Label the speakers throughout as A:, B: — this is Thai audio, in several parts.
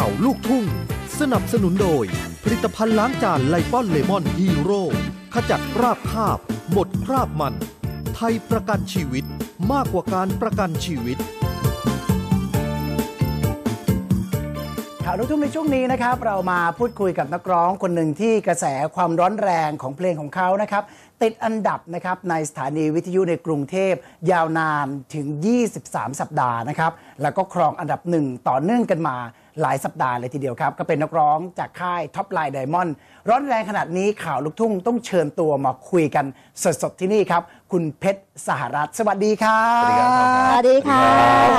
A: ข่าวลูกทุ่ง สนับสนุนโดย ผลิตภัณฑ์ล้างจานไลป้อนเลมอนฮีโร่ขจัดคราบคาบ หมดคราบมัน ไทยประกันชีวิตมากกว่าการประกันชีวิต
B: ข่าวลูกทุ่งในช่วงนี้นะครับ เรามาพูดคุยกับนักร้องคนหนึ่งที่กระแสความร้อนแรงของเพลงของเขานะครับ ติดอันดับนะครับในสถานีวิทยุในกรุงเทพ ยาวนานถึง 23 สัปดาห์นะครับ แล้วก็ครองอันดับหนึ่งต่อเนื่องกันมา หลายสัปดาห์เลยทีเดียวครับ ก็เป็นนักร้องจากค่ายท็อปไลน์ไดมอนด์ร้อนแรงขนาดนี้ข่าวลูกทุ่งต้องเชิญตัวมาคุยกันสดๆที่นี่ครับ คุณเพชรสหรัฐสวัสดีครับ
C: สวัสดีครับ
D: สวัสดีค่ะ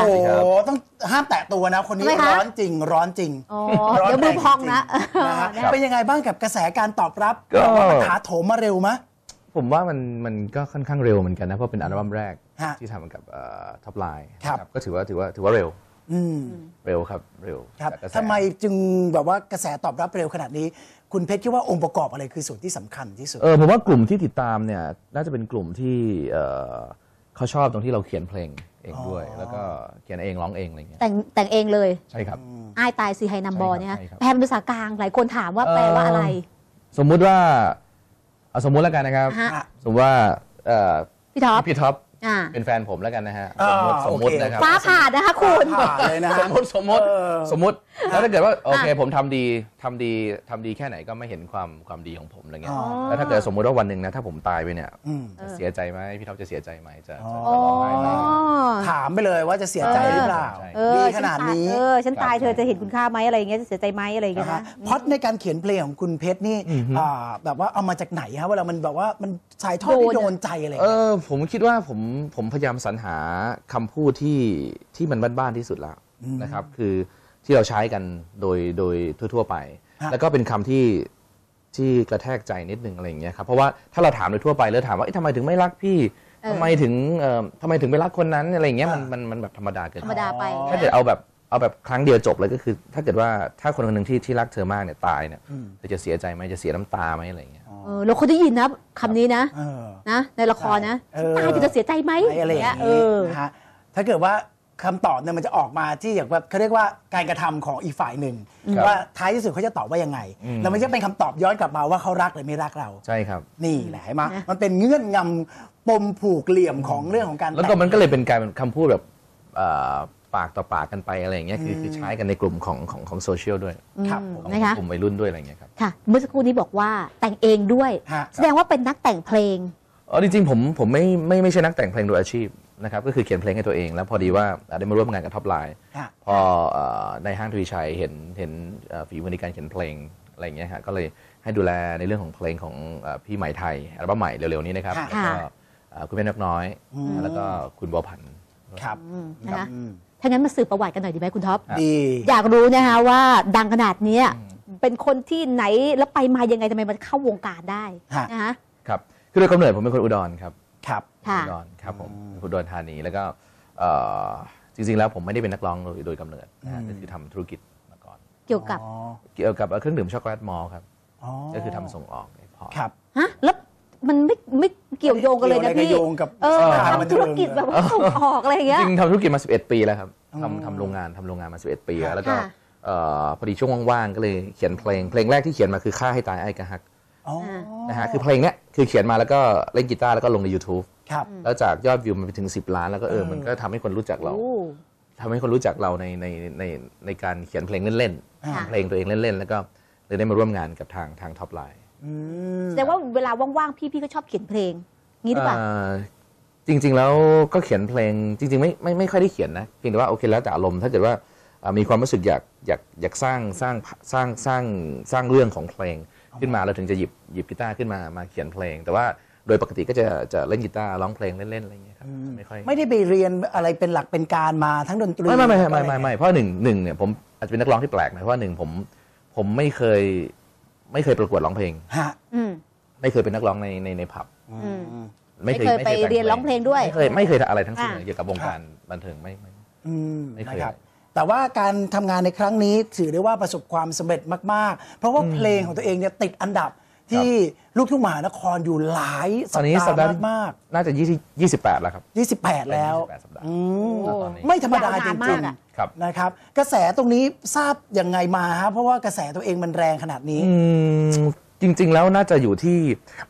B: โอ้โหต้องห้ามแตะตัวนะคนนี้
D: ทำไมคะ
B: ร้อนจริง ร้อนจริง
D: อ๋อ
B: ร้น
D: เดี๋ยวมือพองนะ
B: แรงจริงๆนะฮะ
D: ครับ
B: เป็นยังไงบ้างกับกระแสการตอบรับ
C: ก็
B: ว่ามันถาโถมมาเร็วมะ
C: ผมว่ามันมันก็ค่อนข้างเร็วเหมือนกันนะ เพราะเป็นอัลบั้มแรก
B: ฮะ
C: ที่ทำกับท็อปไลน์
B: ครับ
C: ก็ถือว่าถือว่าถือว่าเร็ว
B: อืม
C: เร็วครับเร็ว
B: ครับ
C: จากกระแส
B: ทำไมจึงแบบว่ากระแสตอบรับเร็วขนาดนี้ คุณเพชรคิดว่าองค์ประกอบอะไรคือส่วนที่สำคัญที่สุด
C: เออผมว่ากลุ่มที่ติดตามเนี่ยน่าจะเป็นกลุ่มที่เอ่อเขาชอบตรงที่เราเขียนเพลงเองด้วย แล้วก็เขียนเองร้องเองอะไรเงี้ย
D: แต่งแต่งเองเลย
C: ใช่ครับ
D: อ้ายตายซีไฮนัมบอลเนี่ย
C: ใช่ครับ
D: แปลเป็นภาษากลางหลายคนถามว่าแปลว่าอะไร
C: สมมุติว่าเอาสมมุติแล้วกันนะครับ
D: ฮะ
C: สมมติว่าเอ่อ
D: พี่ท็อป
C: พี่ท็อป
D: อ่า
C: เป็นแฟนผมแล้วกันนะฮะ
B: อ่า
C: สมมติสมมติ
B: โอเค
C: นะครับ
D: ฟ้าผ่านะคะคุณ
B: ผ่าเลยนะ
C: ส
B: ฮะ
C: มมติสมมติ
B: เออ
C: สมมติแล้วถ้าเกิดว่าโอเค
D: อะ
C: ผมทำดีทำดีทำดีแค่ไหนก็ไม่เห็นความความดีของผมอะไรเงี้ย
B: อ๋อ
C: แล้วถ้าเกิดสมมติว่าวันหนึ่งนะถ้าผมตายไปเนี่ย
B: อืม
C: จะเสียใจไหมพี่ท็อปจะเสียใจไหมจะ
B: อ๋อ
C: จะจะร้องไห้ไหม
B: ถามไปเลยว่าจะเสียใจหรือเปล่า
C: ใช่
D: เออ
B: ดีขนาดนี้
D: ฉัตยเออ ฉันตาย
C: ครับ
D: เธอจะเห็นคุณค่าไหมอะไรอย่างเงี้ยจะเสียใจไหมอะไรอย่างเงี้
B: นะ
D: ย
B: ฮะ
D: นะ
B: พล็อดในการเขียนเพลงของคุณเพชรนี่อ่าแบบว่าเอามาจากไหนฮะเวลามันแบบว่ามันสายทอดที่
D: โดนอะ
B: โดนใจอะไร
C: เอ
B: เงี้ย
C: อผมคิดว่าผมผมพยายามสรรหาคำพูดที่ที่มันบ้านๆที่สุดแล้วนะครับ คือที่เราใช้กันโดยโดยทั่ว ๆ ไป
B: ฮะ
C: แล้วก็เป็นคำที่ที่กระแทกใจนิดนึงอะไรอย่างเงี้ยครับเพราะว่าถ้าเราถามโดยทั่วไปแล้วถามว่าเอ๊ะทำไมถึงไม่รักพี่
D: เออ
C: ทำไมถึงเอ่อทำไมถึงไม่รักคนนั้นอะไรอย่างเงี้ยมันมันมันแบบธรรมดาเกิน
D: ธร
C: ไป
D: รมดาไป
C: ถ้าเกิดเอาแบบ เอาแบบครั้งเดียวจบเลยก็คือ ถ้าเกิดว่าถ้าคนคนหนึ่งที่ที่รักเธอมากเนี่ยตายเนี่ยเธอจะเสียใจไหมจะเสียน้ำตาไหมอะไรอย่างเงี้ย
D: เออเราคนได้ยินนะคำนี้นะ
B: เออ
D: นะ ในละครนะ
B: เออ
D: ตายเธอจะเสียใจไหม
B: ไอ้อะไรอย่าง
D: เอ
B: นี้
D: อ
B: นะฮะถ้าเกิดว่าคำตอบเนี่ยมันจะออกมาที่อย่างแบบเขาเรียกว่าการกระทำของอีกฝ่ายหนึ่ง
C: ครับ
B: ว่าท้ายที่สุดเขาจะตอบว่ายังไง
C: อืม
B: แล้วมันจะเป็นคำตอบย้อนกลับมาว่าเขารักหรือไม่รักเรา
C: ใช่ครับ
B: นี่แหละเห็นไหม
D: นะ
B: มันเป็นเงื่อนงำปมผูกเหลี่ยมของเรื่องของการ
C: แล้วก็
B: ต่ง
C: มันก็เลยเป็นการเป็นคำพูดแบบเอ่อ ปากต่อปากกันไปอะไรอย่างเงี้ยคือคือใช้กันในกลุ่มของของของโซเชียลด้วย
B: ครับ
D: อืม
B: ผม
C: ของ
D: นะคะ
C: กลุ่มวัยรุ่นด้วยอะไรอย่างเงี้ยครับ
D: ค่ะ เมื่อสักครู่นี้บอกว่าแต่งเองด้วย
B: ฮะ
D: แสดงว่าเป็นนักแต่งเพลง
C: อ๋อจริงๆผมผมไม่ไม่ไม่ใช่นักแต่งเพลงโดยอาชีพนะครับก็คือเขียนเพลงให้ตัวเองแล้วพอดีว่าได้มาร่วมงานกับท็อปไลน์
B: ฮะ
C: พอเอ่อในห้างทวีชัยเห็นเห็นเอ่อฝีมือในการเขียนเพลงอะไรอย่างเงี้ยฮะก็เลยให้ดูแลในเรื่องของเพลงของเอ่อพี่ใหม่ไทยอัลบั้มใหม่เร็วๆนี้นะครับ
B: ค่ะ
C: แล้วก็เอ่อคุณแม่นกน้อย แล้วก็คุณบัวพันธ์
B: ครับ
D: นะคะ
B: อืม
D: ถ้างั้นมาสืบประวัติกันหน่อยดีไหมคุณท็อป
C: ครับ
B: ดี
D: อยากรู้นะคะว่าดังขนาดเนี้ยเป็นคนที่ไหนแล้วไปมายังไงทำไมมันเข้าวงการได้
B: ฮะ
D: นะคะ
C: ครับคือโดยกำเนิดผมเป็นคนอุดรครับ
B: ครับ
D: ค่ะ
C: อุดรครับผมอุดรธานีแล้วก็เอ่อจริงๆแล้วผมไม่ได้เป็นนักร้องโดยโดยกำเนิดนะฮะก็คือทำธุรกิจมาก่อน
D: เกี่ยวกับ
B: อ๋อ
C: เกี่ยวกับเครื่องดื่มช็อกโกแลตมอลครับ
B: อ๋อ
C: ก็คือทำส่งออกพอร์ต
B: ครับ
D: ฮะแล้วมันไม่ไม่ เกี่ยวโยงกันเลยนะ
B: เกี่ยวอะไรกับ
D: พี่
B: โยงกับ
D: เออ
B: สถานบัน
D: ทำ
B: เทิ
D: ธุ
B: ง
D: รกิจแบบว่าส่งออกอะไรอย่าง
C: จ
D: เงี้ย
C: ริงๆทำธุรกิจมา 11 ปีแล้วครับทำทำโรงงานทำโรงงานมา 11 ปีแล้วแล้วก็
D: ค่ะ
C: เอ่อพอดีช่วงว่างๆก็เลยเขียนเพลง เพลงแรกที่เขียนมาคือฆ่าให้ตายไอ้กะฮัก
B: อ๋อ
C: นะฮะคือเพลงเนี้ยคือเขียนมาแล้วก็เล่นกีตาร์แล้วก็ลงใน YouTube
B: ครับ
C: แล้วจากยอดวิวมันไปถึง 10 ล้าน แล้วก็เออมันก็ทำให้คนรู้จักเรา
D: โอ้
C: ทำให้คนรู้จักเราในในในในการเขียนเพลงเล่น
D: ค่ะ
C: ๆเพลงตัวเองเล่นๆ แล้วก็เลยได้มาร่วมงานกับทางทางท็อปไลน์
B: อืม
D: แสดงว่าเวลาว่างๆพี่พี่ก็ชอบเขียนเพลง งี้หรือเปล่า
C: จริง ๆ แล้วก็เขียนเพลงจริง ๆ ไม่ไม่ไม่ค่อยได้เขียนนะเพียงแต่ว่าโอเคแล้วแต่อารมณ์ถ้าเกิดว่าอ่ามีความรู้สึกอยากอยากอยากสร้างสร้างสร้างสร้างสร้างเรื่องของเพลงขึ้นมาเราถึงจะหยิบหยิบกีตาร์ขึ้นมามาเขียนเพลง แต่ว่าโดยปกติก็จะจะเล่นกีตาร์ร้องเพลงเล่นๆอะไรอย่างเงี้ยครับไม่ค่อย
B: ไม่ได้ไปเรียนอะไรเป็นหลักเป็นการมาทั้งดนตรี
C: ไม่ไม่ไม่ไม่ไม่ไม่เพราะหนึ่งหนึ่งเนี่ยผมอาจจะเป็นนักร้องที่แปลกนะเพราะว่าหนึ่งผมผมไม่เคยไม่เคยประกวดร้องเพลง
B: ฮะ
D: อืม
C: ไม่เคยเป็นนักร้องในในในผับ
D: อืม
C: ไม่
D: ไม่เคยไป
C: แต่
D: เรียนร้องเพลงด้วย
C: ไม่เคยไม่เคยทำอะไรทั้งสิ้น
D: อ่า
C: เลยเกี่ยวกับวงการบันเทิงไม่ไม่
B: อืม
C: ไม่เคย
B: นะครับ แต่ว่าการทำงานในครั้งนี้ถือได้ว่าประสบความสำเร็จมาก ๆ เพราะว่าเพลงของตัวเองเนี่ยติดอันดับที่ลูกทุ่งมหานครอยู่หลาย
C: ตอนนี้สัปดาห์ที่
B: มาก
C: น่าจะ20 28แล้วครับ
B: ๆ 28 แล้ว
C: 28สัปดาห์
B: อืม
C: ณตอนนี้
B: ไม่ธรรมดาจ
D: ยาวนาน
B: ริ
D: มางกอะ
C: ครับ
B: ๆนะครับ กระแสตรงนี้ทราบยังไงมาฮะเพราะว่ากระแสตัวเองมันแรงขนาดนี้
C: อืม จริง ๆ แล้วน่าจะอยู่ที่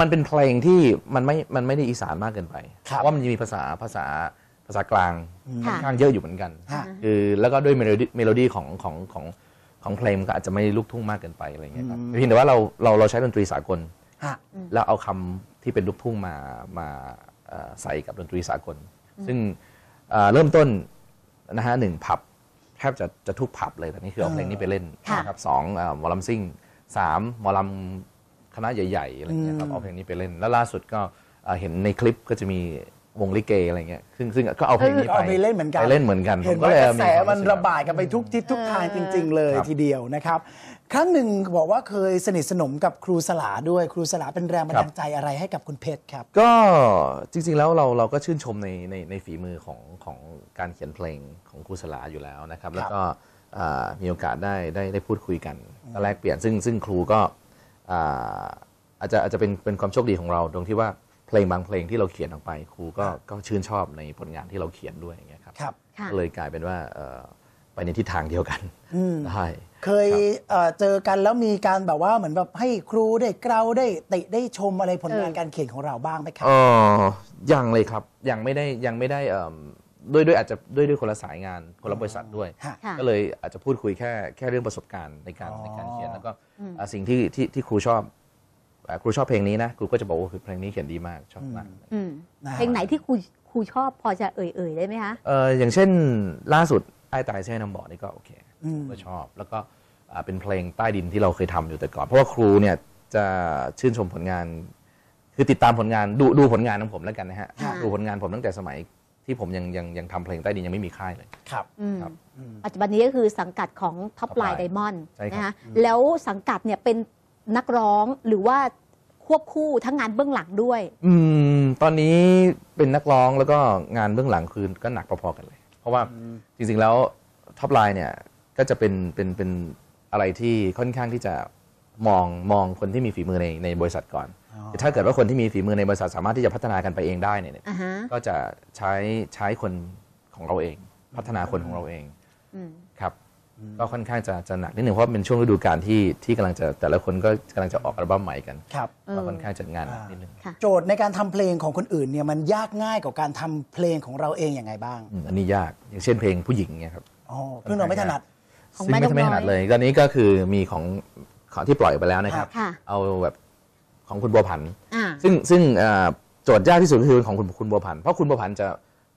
C: มันเป็นเพลงที่มันไม่มันไม่ได้อีสานมากเกินไป
B: ครับ
C: เพราะว่ามันจะมีภาษาภาษาภาษากลางค่
D: ค่ะ
C: อนข้างเยอะอยู่เหมือนกัน
B: ฮะ
C: คือแล้วก็ด้วยเมโลดี้เมโลดี้ของของของของเพลงมันก็อาจจะไม่ลูกทุ่งมากเกินไปอะไรเงี้ยครับเพียงแต่ว่าเราเราเราใช้ดนตรีสากล
B: ฮะ
C: แล้วเอาคำที่เป็นลูกทุ่งมามาเอ่อใส่กับดนตรีสากล ซึ่งเอ่อเริ่มต้นนะฮะหนึ่งผับแทบจะจะทุกผับเลยตอนนี้คือเอาเพลงนี้ไปเล่น
D: ค่ะ
C: นะครับสองเอ่อหมอลำซิ่งสามหมอลำ คณะใหญ่ๆอะไรเงี้ยครับเอาเพลงนี้ไปเล่น แล้วล่าสุดก็เอ่อเห็นในคลิปก็จะมีวงลิเกอะไรเงี้ยซึ่งซึ่งก็เอาเพลงนี้
B: เอาไปเล่นเหมือนกัน
C: ไปเล่นเหมือนกัน
B: เห็น
C: ผม
B: ว่ากระ
C: ล
B: แส
C: ย
B: มัน
C: คว
B: ระบาดกันไปทุกทิศทุกทางจริง ๆ เลย
C: ครับ
B: ทีเดียวนะครับ ครั้งหนึ่งบอกว่าเคยสนิทสนมกับครูสลาด้วยครูสลาเป็นแรงบันดาลใจอะไรให้กับคุณเพชรครับ
C: ก็จริง ๆ แล้วเราเราก็ชื่นชมในในในฝีมือของของการเขียนเพลงของครูสลาอยู่แล้วนะครับ แล้วก็อ่ามีโอกาสได้ได้ได้พูดคุยกันและแลกเปลี่ยนซึ่งซึ่งครูก็ อ่าอาจจะอาจจะเป็นเป็นความโชคดีของเรา ตรงที่ว่าเพลงบางเพลงที่เราเขียนออกไปครูก็ก็ชื่นชอบในผลงานที่เราเขียนด้วยอย่างเงี้ยครับ
B: ครับ
D: ค่ะ
C: ก็เลยกลายเป็นว่าเอ่อไปในทิศทางเดียวกันได้
B: เคยเอ่อเจอกันแล้วมีการแบบว่าเหมือนแบบให้ครูได้เกลาได้ติได้ชมอะไรผลงาน
D: เออ
B: การเขียนของเราบ้างไหมครับ
C: เออยังเลยครับยังไม่ได้ยังไม่ได้เอิ่ม ด้วยด้วยอาจจะด้วยด้วยคนละสายงานคนละบริษัทด้วย
B: ฮะ
D: ค่ะ
C: ก็เลยอาจจะพูดคุยแค่แค่เรื่องประสบการณ์ในการในการเขียนแล้วก็อะสิ่งที่ที่ที่ครูชอบอะครูชอบเพลงนี้นะครูก็จะบอกว่าคือเพลงนี้เขียนดีมากชอบมาก
D: อืม
B: นะฮะ
D: เพลงไหนที่ครูครูชอบพอจะเอ่ยๆได้ไหมคะ
C: เอออย่างเช่นล่าสุดไอ้ตายใช่น้ำบ่อนี่ก็โอเคก็ชอบ แล้วก็อะเป็นเพลงใต้ดินที่เราเคยทำอยู่แต่ก่อน เพราะว่าครูเนี่ยจะชื่นชมผลงาน คือติดตามผลงานดูดูผลงานของผมแล้วกันนะฮะ
D: ค่ะ
C: ดูผลงานผมตั้งแต่สมัย ที่ผมยังยังยังทำเพลงใต้ดินยังไม่มีค่ายเลย
B: ครับ
D: อืม
C: ครับ
D: ปัจจุบันนี้ก็คือสังกัดของท็อป
C: Top
D: ไลน์
C: Line
D: ไดมอนด์
C: ใช่ครับ
D: นะคะแล้วสังกัดเนี่ยเป็นนักร้องหรือว่าควบคู่ทั้งงานเบื้องหลังด้วย
C: อืมตอนนี้เป็นนักร้องแล้วก็งานเบื้องหลังคือก็หนักพอๆกันเลย เพราะว่าจริงๆแล้วท็อปไลน์เนี่ยก็จะเป็นเป็นเป็นอะไรที่ค่อนข้างที่จะมองมองคนที่มีฝีมือในในบริษัทก่อนแต่ ถ้าเกิดว่าคนที่มีฝีมือในบริษัทสามารถที่จะพัฒนากันไปเองได้เนี่ย
D: อ่าฮะ
C: ก็จะใช้ใช้คนของเราเอง พัฒนาคนของเราเอง
D: อืม
C: ครับก็ค่อนข้างจะจะหนักนิดหนึ่งเพราะเป็นช่วงฤดูกาลที่ที่กำลังจะแต่ละคนก็กำลังจะออกอัลบั้มใหม่กัน
B: ครับ
C: ก็ค่อนข้างจะงานหนักนิดนึง
B: โจทย์ในการทำเพลงของคนอื่นเนี่ยมันยากง่ายกว่าการทำเพลงของเราเองอย่างไงบ้าง
C: อืมอันนี้ยากอย่างเช่นเพลงผู้หญิงเนี่ยครับ
B: อ๋อเพื่อนเราไม่ถนัด
D: ของ
C: ซึ่ง
D: แม่
C: ไม่
D: นก
C: ไม่ถ
D: น้
C: นั
D: อ
C: ด
D: ย
C: เลยตอนนี้ก็คือมีของของที่ปล่อยไปแล้วนะครับ
D: ค่ะ
C: เอาแบบ ของคุณบัวผัน
D: อ่า
C: ซึ่งซึ่งเอ่อโจทย์ยากที่สุดก็คือของคุณคุณบัวผัน เพราะคุณบัวผันจะ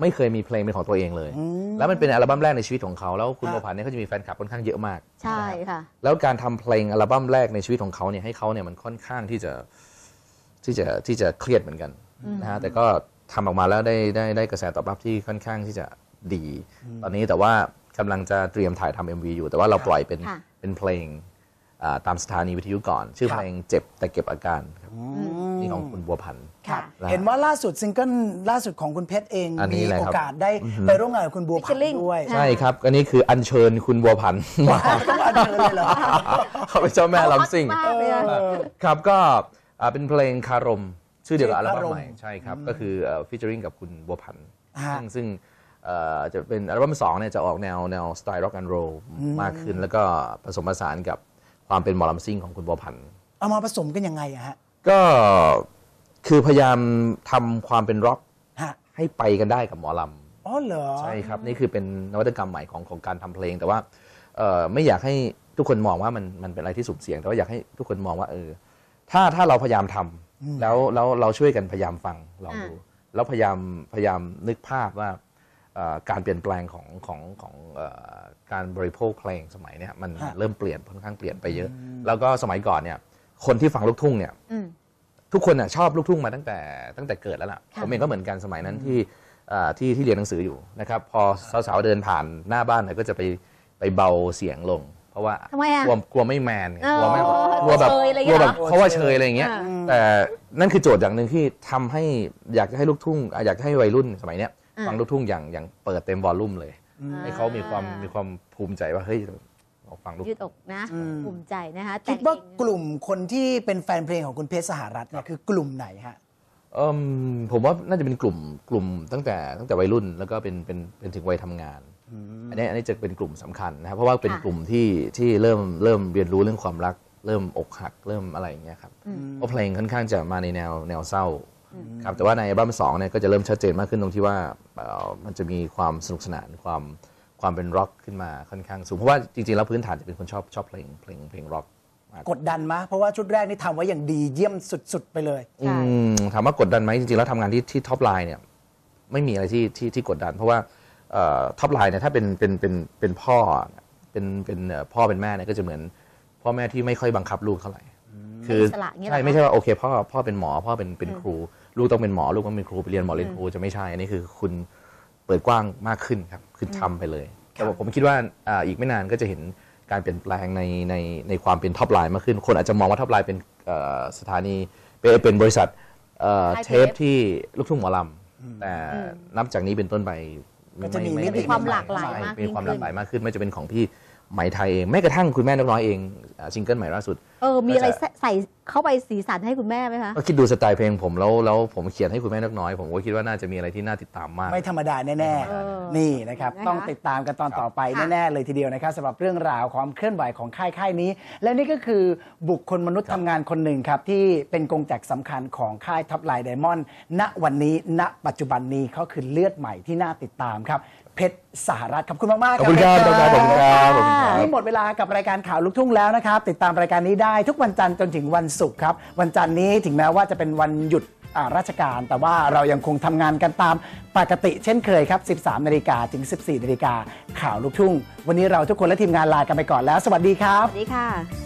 C: ไม่เคยมีเพลงเป็นของตัวเองเลย แล้วมันเป็นอัลบั้มแรกในชีวิตของเขา แล้วคุณ
B: ครับ
C: บัวผันเนี่ยเขาจะมีแฟนคลับค่อนข้างเยอะมาก
D: ใช่ค่ะ
C: แล้วการทำเพลงอัลบั้มแรกในชีวิตของเขาเนี่ยให้เขาเนี่ยมันค่อนข้างที่จะที่จะที่จะเครียดเหมือนกันนะฮะแต่ก็ทำออกมาแล้วได้ได้ได้กระแสตอบรับที่ค่อนข้างที่จะดี ตอนนี้แต่ว่ากำลังจะเตรียมถ่ายทำ MV อยู่ แต่ว่าเราปล่อยเป็น
D: ค่ะ
C: เป็นเพลงอ่า ตามสถานีวิทยุก่อน ชื่อ
B: ครับ
C: เพลงเจ็บแต่เก็บอาการครับนี่ของคุณบัวพันธ์
B: ครับ
C: นะฮะ
B: เห็นว่าล่าสุดซิงเกิลล่าสุดของคุณเพชรเอง
C: อันนี้
B: มี
C: แหละ
B: โอ
C: ครับ
B: กาสได้ไปร่วมงานกับคุณบัวผัน
D: Featuring
B: ด้วย
D: ค่ะ
C: ใช่ครับอันนี้คืออัญเชิญคุณบัวพันธ์มา
B: ต้องอัญเชิญเลยเหรอ
C: เขาเป็นเจ้าแม่ลำซิ่ง
D: มากเลยอะ
C: ครับก็อ่าเป็นเพลงคารม ชื่อเดียวกับอัลบั้ม
B: คารม
C: ใหม่ ใช่ครับ ก็คือฟิชเจอริงกับคุณบัวพันธ์
B: ฮะ
C: ซึ่งซึ่งเอ่อจะเป็นอัลบั้มสองเนี่ยจะออกแนวแนวสไตล์ร็อกแอนด์โรลมากขึ้น แล้วก็ผสมผสานกับ ความเป็นหมอลำซิ่งของคุณบัวพันธ์
B: เอามาผสมกันยังไงอะฮะ
C: ก็คือพยายามทำความเป็นร็อก
B: ฮะ
C: ให้ไปกันได้กับหมอลำ
B: อ๋อเหรอ
C: ใช่ครับ นี่คือเป็นนวัตกรรมใหม่ของของการทำเพลง แต่ว่าเอ่อไม่อยากให้ทุกคนมองว่ามันมันเป็นอะไรที่สุ่มเสี่ยง แต่ว่าอยากให้ทุกคนมองว่าเออถ้าถ้าเราพยายามทำแล้วแล้วเราช่วยกันพยายามฟังลองดู แล้วพยายามพยายามนึกภาพว่าเอ่อ การเปลี่ยนแปลงของของของเอ่อการบริโภคเพลงสมัยเนี้ยมัน
B: ฮะ
C: เริ่มเปลี่ยนค่อนข้างเปลี่ยนไปเยอะ แล้วก็สมัยก่อนเนี่ยคนที่ฟังลูกทุ่งเนี่ย
D: อืม
C: ทุกคนน่ะชอบลูกทุ่งมาตั้งแต่ตั้งแต่เกิดแล้วล่ะ
D: ค่ะ
C: ผมเองก็เหมือนกันสมัยนั้นที่อ่าที่ที่เรียนหนังสืออยู่นะครับ พอสาวๆเดินผ่านหน้าบ้านเนี่ยก็จะไปไปเบาเสียงลง เพราะว่า
D: ทำไมอะ
C: กลัวกลัวไม่แมนไง
D: อ๋อก
C: ลัวไม่
D: ก
C: กลัวแบบ
D: เชยอะไรอย่าง
C: กลั
D: เงี้
C: วยแบบ
D: เหรอ
C: เพราะว่าเชยอะไรอย่างเงี้ย
D: อ่า
C: แต่นั่นคือโจทย์อย่างหนึ่งที่ทำให้อยากจะให้ลูกทุ่งอะอยากจะให้วัยรุ่นสมัยเนี้ย
D: อ่า
C: ฟังลูกทุ่งอย่างอย่างเปิดเต็มวอลลุ่มเลย ให้เขามีความมีความภูมิใจว่าเฮ้ยฟังลูก
D: ยืดอกนะ
B: อืม
D: ภูมิใจนะคะ
B: คิดว่า
D: แต่งเอง
B: กลุ่มคนที่เป็นแฟนเพลงของคุณเพชรสหรัฐเนี่ยคือกลุ่มไหนฮะ
C: เอิ่มผมว่าน่าจะเป็นกลุ่มกลุ่มตั้งแต่ตั้งแต่วัยรุ่นแล้วก็เป็นเป็นเป็นถึงวัยทำงานอันนี้อันนี้จะเป็นกลุ่มสำคัญนะครับเพราะว่าเป็น
D: ค่ะ
C: กลุ่มที่ที่เริ่มเริ่มเรียนรู้เรื่องความรัก เริ่มอกหักเริ่มอะไรอย่างเงี้ยครับเพราะเพลงค่อนข้างจะมาในแนวแนวเศร้า ครับแต่ว่าในอัลบั้มสองเนี่ยก็จะเริ่มชัดเจนมากขึ้นตรงที่ว่าเอ่อมันจะมีความสนุกสนานความความเป็นร็อกขึ้นมาค่อนข้างสูงเพราะว่าจริงๆแล้วพื้นฐานจะเป็นคนชอบชอบเพลงเพลงเพลงร็อก
B: กดดันมะเพราะว่าชุดแรกนี่ทำไว้อย่างดีเยี่ยมสุด ๆ ไปเลย
D: ใช่
C: อืมถามว่ากดดันไหมจริงๆแล้วทำงานที่ที่ท็อปไลน์เนี่ยไม่มีอะไรที่ที่ที่กดดัน เพราะว่าท็อปไลน์เนี่ยถ้าเป็นเป็นเป็นเป็นพ่อเป็นเป็นเอ่อพ่อเป็นแม่เนี่ยก็จะเหมือนพ่อแม่ที่ไม่ค่อยบังคับลูกเท่าไหร่คือ
D: อิสระอย่างเงี้ยเหรอ
C: ใช่
D: คะ
C: ไม่ใช่ว่าโอเคพ่อพ่อเป็นหมอพ่อเป็นเป็นครู ลูกต้องเป็นหมอลูกต้องเป็นครูไปเรียนหมอเรียนครูจะไม่ใช่ อันนี้คือคุณเปิดกว้างมากขึ้นครับคือทำไปเลย แต่ว่าผมคิดว่าอ่าอีกไม่นานก็จะเห็นการเปลี่ยนแปลงในในในความเป็นท็อปไลน์มากขึ้น คนอาจจะมองว่าท็อปไลน์เป็นเอ่อสถานีเป็นเป็นบริษัทเอ่อ
D: ค่าย
C: เท
D: เท
C: ป
D: ป
C: ที่ลูกทุ่งหมอลำแต่นับจากนี้เป็นต้นไป
B: ก็จะมี
C: ไมิ
B: ติ
D: มีความหลากหลาย
C: ใช่
D: มาก
C: มีความห
D: ยิ่
C: ลางกหลาย
D: ขึ้น
C: มากขึ้นไม่ว่าจะเป็นของพี่ ไหมไทยเองแม้กระทั่งคุณแม่นกน้อยเองอ่าซิงเกิลใหม่ล่าสุด
D: เออ มีอะไร
C: ก็จะ
D: ใส่เข้าไปสีสันให้คุณแม่ไหมคะ
C: ก็คิดดูสไตล์เพลงผมแล้วแล้วผมเขียนให้คุณแม่นกน้อย ผมก็คิดว่าน่าจะมีอะไรที่น่าติดตามมาก
B: ไม่ธรรมดาแน่
D: เออ
B: ๆนี่นะครับ
D: นะคะ
B: ต้องติดตามกันตอนต่อไป
D: ค่ะ
B: แน่ๆเลยทีเดียวนะครับสำหรับเรื่องราวความเคลื่อนไหวของค่ายค่ายนี้ และนี่ก็คือบุคคลมนุษย์ทำงานคนหนึ่งครับ ที่เป็นกงจักรสำคัญของค่ายท็อปไลน์ไดมอนด์ณวันนี้ณปัจจุบันนี้เขาคือเลือดใหม่ที่น่าติดตามครับ เพชรสหรัฐขอบคุณมากๆ
C: ขอบคุณครับ
B: เพช
C: ขอบคุณครับขอบคุณครับ
B: นี่หมดเวลากับรายการข่าวลูกทุ่งแล้วนะครับ ติดตามรายการนี้ได้ทุกวันจันทร์จนถึงวันศุกร์ครับ วันจันทร์นี้ถึงแม้ว่าจะเป็นวันหยุดอ่าราชการ แต่ว่าเรายังคงทำงานกันตามปกติเช่นเคยครับ 13 นาฬิกาถึง 14 นาฬิกาข่าวลูกทุ่ง วันนี้เราทุกคนและทีมงานลากันไปก่อนแล้ว สวัสดีครับ
D: สวัสดีค่ะ